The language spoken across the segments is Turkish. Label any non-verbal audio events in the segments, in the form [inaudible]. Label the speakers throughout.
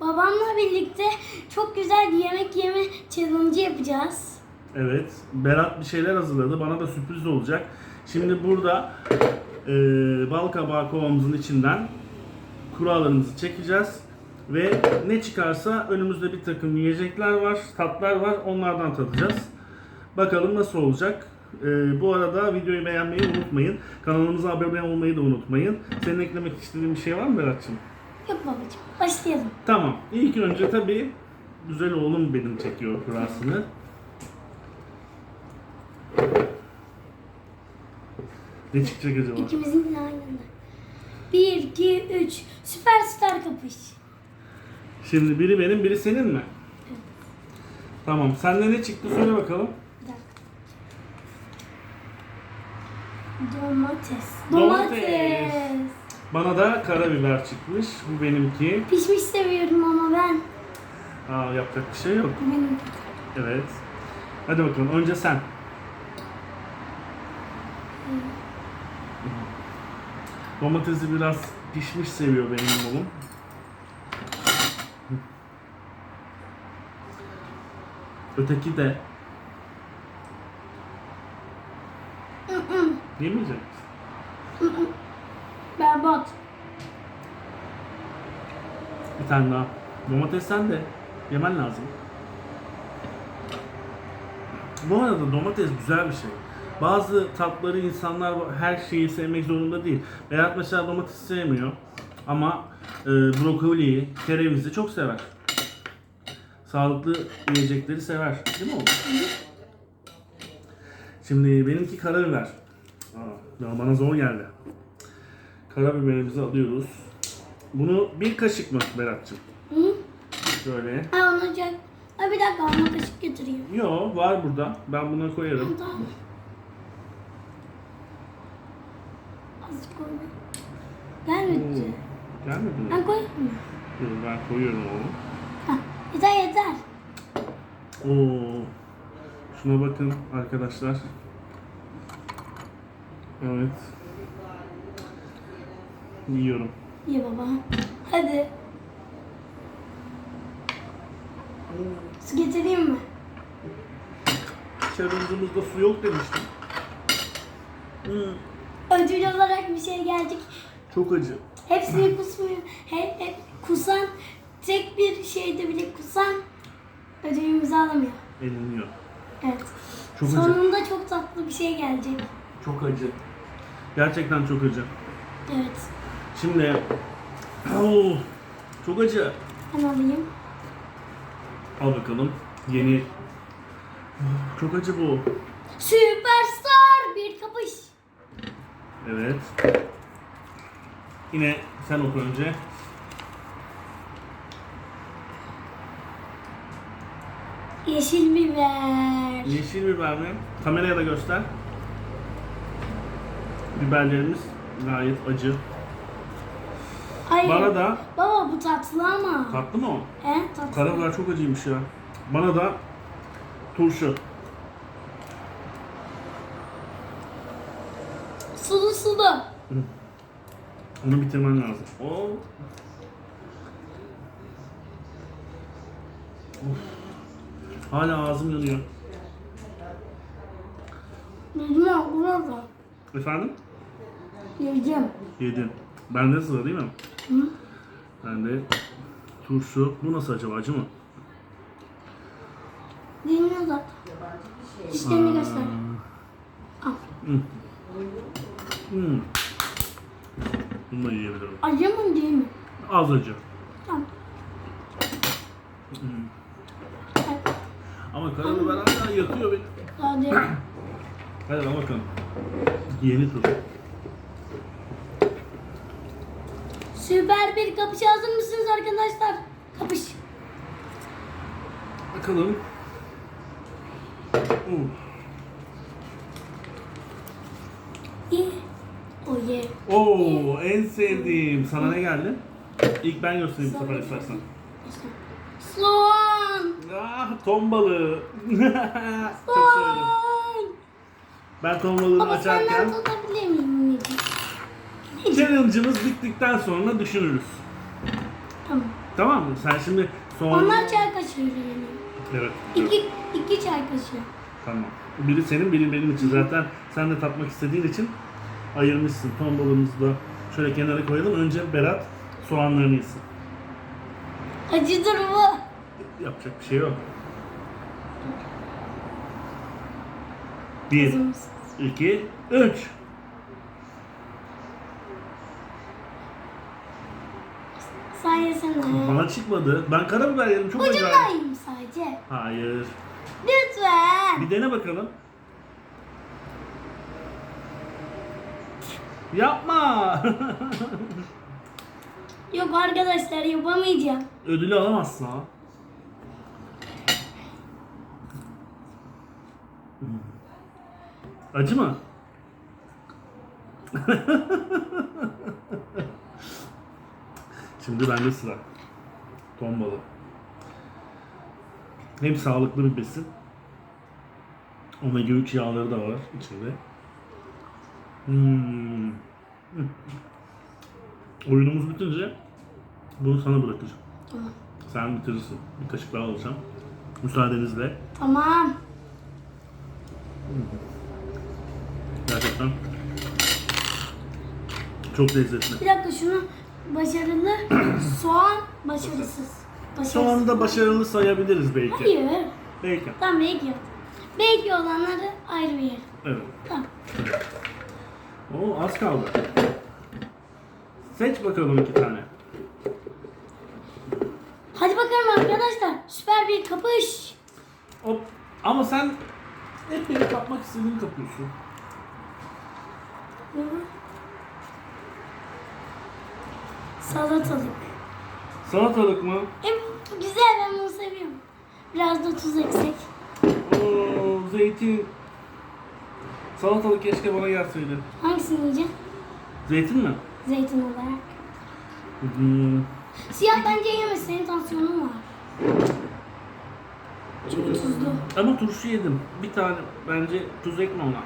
Speaker 1: babamla birlikte çok güzel yemek yeme challenge yapacağız.
Speaker 2: Evet. Berat bir şeyler hazırladı. Bana da sürpriz olacak. Şimdi burada e, bal kabağı kovamızın içinden kurallarımızı çekeceğiz. Ve ne çıkarsa önümüzde bir takım yiyecekler var, tatlar var. Onlardan tadacağız. Bakalım nasıl olacak. E, bu arada videoyu beğenmeyi unutmayın. Kanalımıza abone olmayı da unutmayın. Senin eklemek istediğin bir şey var mı Berat'cığım?
Speaker 1: Yok babacığım başlayalım.
Speaker 2: Tamam. İlk önce tabii güzel oğlum benim çekiyor kurasını. Ne çıkacak acaba?
Speaker 1: İkimizin de aynı anda. 1, 2, 3. Süperstar kapış.
Speaker 2: Şimdi biri benim, biri senin mi? Tamam. Sende ne çıktı söyle bakalım.
Speaker 1: Bir dakika. Domates.
Speaker 2: Domates. Bana da karabiber çıkmış. Bu benimki.
Speaker 1: Pişmiş seviyorum ama ben.
Speaker 2: Aa yapacak bir şey yok.
Speaker 1: Benim.
Speaker 2: Evet. Hadi bakalım. Önce sen. Domatesi biraz pişmiş seviyor benim oğlum. Öteki de. Yemeyecek misin?
Speaker 1: Berbat.
Speaker 2: Bir tane daha. Domates sen de. Yemen lazım. Bu arada domates güzel bir şey. Bazı tatları insanlar her şeyi sevmek zorunda değil. Berat mesela domates sevmiyor. Ama e, brokoliyi, kerevizi çok sever. Sağlıklı yiyecekleri sever. Değil mi oğlum? Şimdi benimki karabiber. Aa, bana zor geldi. Karabiberimizi alıyoruz. Bunu bir kaşık mı Berat'cığım?
Speaker 1: Hı? Ha
Speaker 2: Şöyle.
Speaker 1: olacak. Ha bir dakika ona kaşık getireyim.
Speaker 2: Yo var burada. Ben buna koyarım.
Speaker 1: Tamam. Azıcık koy. Gelmedi.
Speaker 2: Oo, Gelmedi mi?
Speaker 1: Ben koyayım mı?
Speaker 2: Dur ben koyuyorum oğlum.
Speaker 1: Ha, yeter yeter.
Speaker 2: Oo. Şuna bakın arkadaşlar. Evet. Yiyorum.
Speaker 1: Ye baba. Hadi. Su getireyim mi?
Speaker 2: Challenge'ımızda su yok demiştim. Hmm,
Speaker 1: Ödül olarak bir şey gelecek.
Speaker 2: çok acı.
Speaker 1: Hepsini kusmuyor. Hep, hep kusan tek bir şeyde bile kusan ödülümüzü alamıyor.
Speaker 2: Eliniyor.
Speaker 1: Evet.
Speaker 2: Çok acı.
Speaker 1: Sonunda çok tatlı bir şey gelecek.
Speaker 2: Çok acı. Gerçekten çok acı.
Speaker 1: Evet.
Speaker 2: Şimdi Oo, çok acı.
Speaker 1: Ben alayım.
Speaker 2: Al bakalım. Yeni çok acı bu.
Speaker 1: Süperstar bir kapış.
Speaker 2: Evet. Yine sen oku önce.
Speaker 1: Yeşil biber.
Speaker 2: Yeşil biber mi? Kameraya da göster. Biberlerimiz gayet acı.
Speaker 1: Hayır.
Speaker 2: Bana da
Speaker 1: Baba bu tatlı ama.
Speaker 2: tatlı mı o?
Speaker 1: He tatlı.
Speaker 2: Karabiber çok acıymış ya. Bana da turşu.
Speaker 1: Sulu sulu.
Speaker 2: Onu bitirmen lazım. Oo. Of. Hala ağzım yanıyor.
Speaker 1: Yedim ya burada.
Speaker 2: Efendim?
Speaker 1: Yedim.
Speaker 2: Yedim. Bende sıra değil mi?
Speaker 1: Hı?
Speaker 2: Bende turşu. Bu nasıl acaba? Acı mı?
Speaker 1: Dinle zaten. Dişlerini göster. Al.
Speaker 2: Hmm. Hmm. Bunu da yiyebilirim.
Speaker 1: Acı mı değil mi?
Speaker 2: Az acı.
Speaker 1: Tamam.
Speaker 2: Hmm.
Speaker 1: Hadi.
Speaker 2: Ama karabiber hala yakıyor beni.
Speaker 1: Hadi.
Speaker 2: Hadi al bakalım. Yeni tur.
Speaker 1: Süper bir kapış hazır mısınız arkadaşlar? Kapış.
Speaker 2: Bakalım. Uh.
Speaker 1: Ye. O ye.
Speaker 2: Oo, en sevdiğim. Sana ne geldi? İlk ben göstereyim bu sefer istersen.
Speaker 1: Soğan.
Speaker 2: Ah, ton balığı. [laughs] Çok severim. Ben ton balığını
Speaker 1: Baba
Speaker 2: açarken
Speaker 1: senden tadabilir miyim?
Speaker 2: Challenge'ımız bittikten sonra düşünürüz.
Speaker 1: Tamam.
Speaker 2: Tamam mı? Sen şimdi soğan...
Speaker 1: Onlar çay kaşığıyla yeniyor.
Speaker 2: Evet.
Speaker 1: İki, iki çay kaşığı.
Speaker 2: Tamam. Biri senin biri benim için. Zaten sen de tatmak istediğin için ayırmışsın. Ton balığımızı da şöyle kenara koyalım. Önce Berat soğanlarını yesin.
Speaker 1: Acıdır bu.
Speaker 2: Yapacak bir şey yok. Bir, iki, üç.
Speaker 1: Sen yesene.
Speaker 2: Bana çıkmadı. Ben karabiber yedim. Çok acayip.
Speaker 1: Ucundan yiyeyim sadece.
Speaker 2: Hayır.
Speaker 1: Lütfen.
Speaker 2: Bir dene bakalım. Yapma. [laughs]
Speaker 1: Yok arkadaşlar yapamayacağım.
Speaker 2: Ödülü alamazsın ha. Acı mı? [laughs] Şimdi bende sıra. Ton balığı. Hem sağlıklı bir besin. Omega 3 yağları da var içinde. Hmm. [laughs] Oyunumuz bitince bunu sana bırakacağım.
Speaker 1: Tamam.
Speaker 2: Sen bitirirsin. Bir kaşık daha alacağım. Müsaadenizle.
Speaker 1: Tamam.
Speaker 2: Gerçekten çok lezzetli.
Speaker 1: Bir dakika şunu başarılı, [clears throat] soğan başarısız. Başarısız.
Speaker 2: Soğanı da başarılı sayabiliriz belki.
Speaker 1: Hayır.
Speaker 2: Belki.
Speaker 1: Tamam belki. Belki olanları ayrı bir yer.
Speaker 2: Evet.
Speaker 1: Tamam.
Speaker 2: Oo az kaldı. Seç bakalım iki tane.
Speaker 1: Hadi bakalım arkadaşlar. Süper bir kapış.
Speaker 2: Hop. Ama sen hep beni kapmak istediğini kapıyorsun.
Speaker 1: Ne bu? Salatalık.
Speaker 2: Salatalık mı?
Speaker 1: Hem güzel ben bunu seviyorum. Biraz da tuz eksik.
Speaker 2: Oo zeytin. Salatalık keşke bana gelseydi.
Speaker 1: Hangisini yiyeceğim?
Speaker 2: Zeytin mi?
Speaker 1: Zeytin olarak.
Speaker 2: Hmm.
Speaker 1: Siyah bence yeme senin tansiyonun var. Çünkü tuzlu.
Speaker 2: Ama turşu yedim. Bir tane bence tuz ekme ona.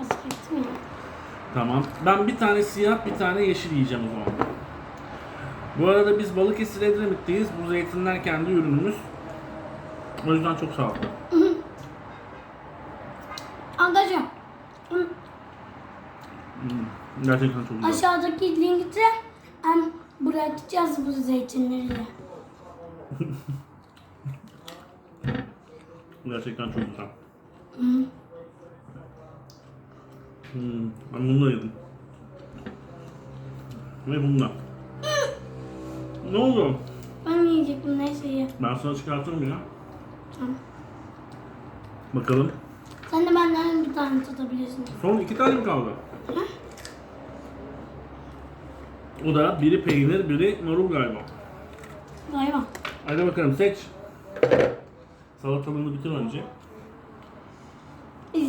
Speaker 1: Azıcık ettim ya.
Speaker 2: Tamam. Ben bir tane siyah, bir tane yeşil yiyeceğim o zaman. Bu arada biz Balıkesir Edremit'teyiz. Bu zeytinler kendi ürünümüz. O yüzden çok sağlıklı.
Speaker 1: Arkadaşlar hı,
Speaker 2: Hmm, Gerçekten çok güzel.
Speaker 1: aşağıdaki linkte em, bırakacağız bu zeytinleri. [laughs]
Speaker 2: Gerçekten çok güzel. Hmm, ben bunu da yedim. Ve bunu da. ne oldu?
Speaker 1: Ben yiyecektim neyse ye.
Speaker 2: Ben sana çıkartırım ya.
Speaker 1: Tamam.
Speaker 2: Bakalım.
Speaker 1: Sen de benden bir tane tutabilirsin.
Speaker 2: Son iki tane mi kaldı? O da biri peynir, biri marul galiba.
Speaker 1: Galiba.
Speaker 2: Hadi bakalım seç. Salatalığını bitir önce.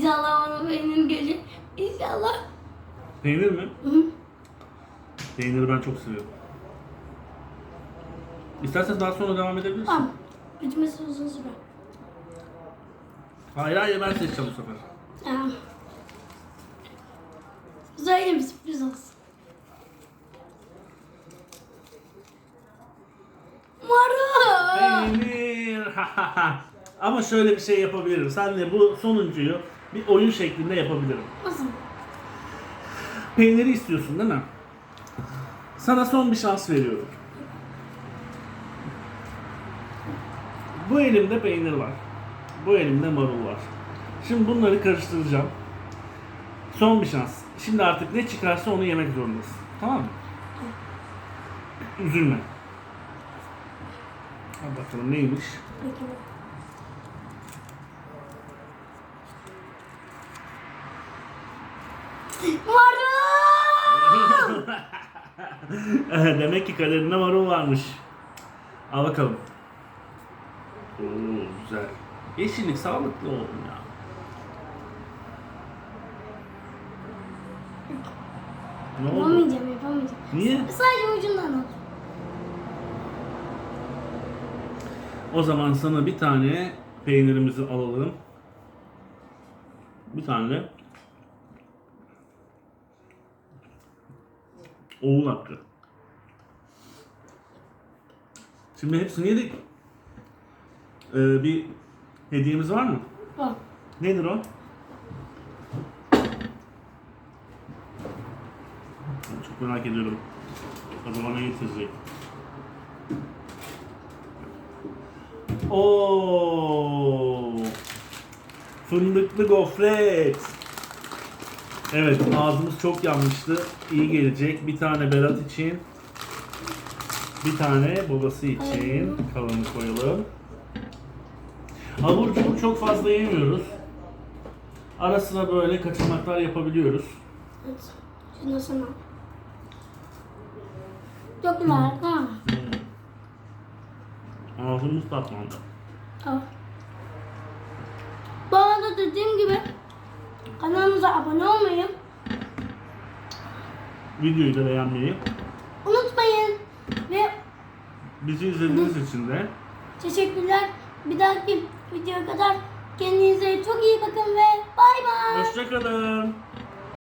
Speaker 1: İnşallah onu benim gözü. İnşallah.
Speaker 2: Peynir mi?
Speaker 1: Hı.
Speaker 2: Peyniri ben çok seviyorum. İstersen daha sonra devam edebilirsin.
Speaker 1: Tamam. Bitmesi uzun süre.
Speaker 2: Hayır hayır ben seçeceğim bu sefer.
Speaker 1: Tamam. Güzel bir sürpriz olsun. Marul.
Speaker 2: Peynir. [laughs] Ama şöyle bir şey yapabilirim. Senle bu sonuncuyu bir oyun şeklinde yapabilirim.
Speaker 1: Nasıl?
Speaker 2: Peyniri istiyorsun değil mi? Sana son bir şans veriyorum. Bu elimde peynir var. Bu elimde marul var. Şimdi bunları karıştıracağım. Son bir şans. Şimdi artık ne çıkarsa onu yemek zorundasın. Tamam mı? Üzülme. Hadi bakalım neymiş?
Speaker 1: Peki. Marul. [laughs]
Speaker 2: Demek ki kaderinde marul varmış. Al bakalım. Oo, güzel. Yeşillik sağlıklı oğlum ya. Ne oldu?
Speaker 1: Yapamayacağım, yapamayacağım.
Speaker 2: Niye?
Speaker 1: Sadece ucundan al.
Speaker 2: O zaman sana bir tane peynirimizi alalım. Bir tane oğul hakkı. Şimdi hepsini yedik. Ee, bir hediyemiz var mı?
Speaker 1: Bak.
Speaker 2: Nedir o? Çok merak ediyorum. Acaba ne getirecek? Oo! Fındıklı gofret. Evet, ağzımız çok yanmıştı. İyi gelecek. Bir tane Berat için. Bir tane babası için. Kalanı koyalım. Abur cubur çok fazla yemiyoruz. Ara sıra böyle kaçamaklar yapabiliyoruz.
Speaker 1: Evet. Şunu sana. Çok güzel. Ha.
Speaker 2: Ağzımız tatlandı.
Speaker 1: Al. Bu arada dediğim gibi kanalımıza abone olmayı
Speaker 2: Videoyu da beğenmeyi,
Speaker 1: unutmayın. Ve
Speaker 2: bizi izlediğiniz için de
Speaker 1: teşekkürler. Bir dahaki videoya kadar kendinize çok iyi bakın ve bay bay.
Speaker 2: hoşçakalın.